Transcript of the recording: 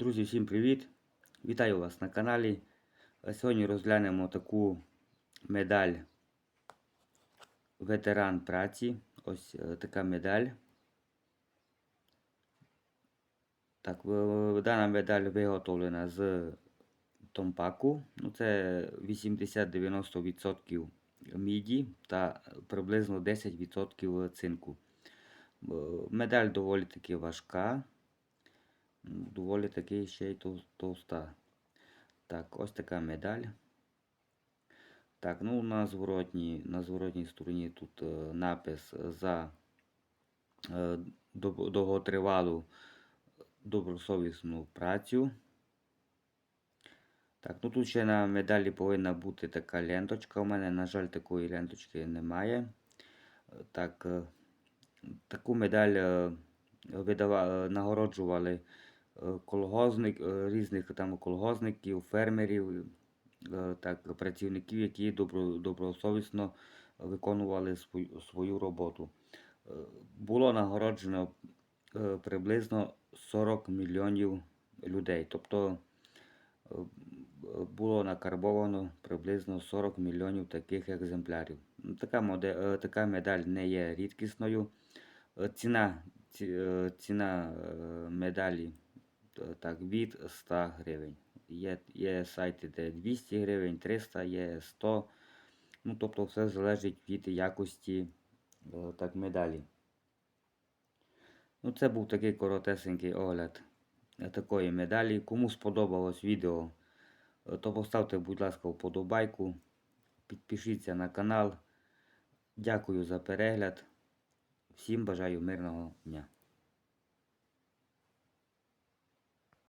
Друзі, всім привіт! Вітаю вас на каналі. Сьогодні розглянемо таку медаль ветеран праці. Ось е, така медаль. Так, дана медаль виготовлена з томпаку. Ну, це 80-90% міді та приблизно 10% цинку. Е, Медаль доволі таки важка. Доволі таки ще й тов- товста. Так, ось така медаль. Так, ну на зворотній, на зворотній стороні тут е, напис за е, дов- довготривалу добросовісну працю. Так, ну тут ще на медалі повинна бути така ленточка. У мене, на жаль, такої ленточки немає. Так, е, таку медаль е, е, нагороджували колгозник, е, різних там колгозників, фермерів, е, так, працівників, які добро, добросовісно виконували свою, свою роботу. Е, Було нагороджено приблизно 40 мільйонів людей. Тобто було накарбовано приблизно 40 мільйонів таких екземплярів. Ну, Така, модель, така медаль не є рідкісною. Ціна, ціна медалі так, від 100 гривень. Є, є сайти, де 200 гривень, 300, є 100. Ну, тобто все залежить від якості е, так, медалі. Ну, це був такий коротесенький огляд е, такої медалі. Кому сподобалось відео, е, то поставте, будь ласка, вподобайку. Підпишіться на канал. Дякую за перегляд. Всім бажаю мирного дня.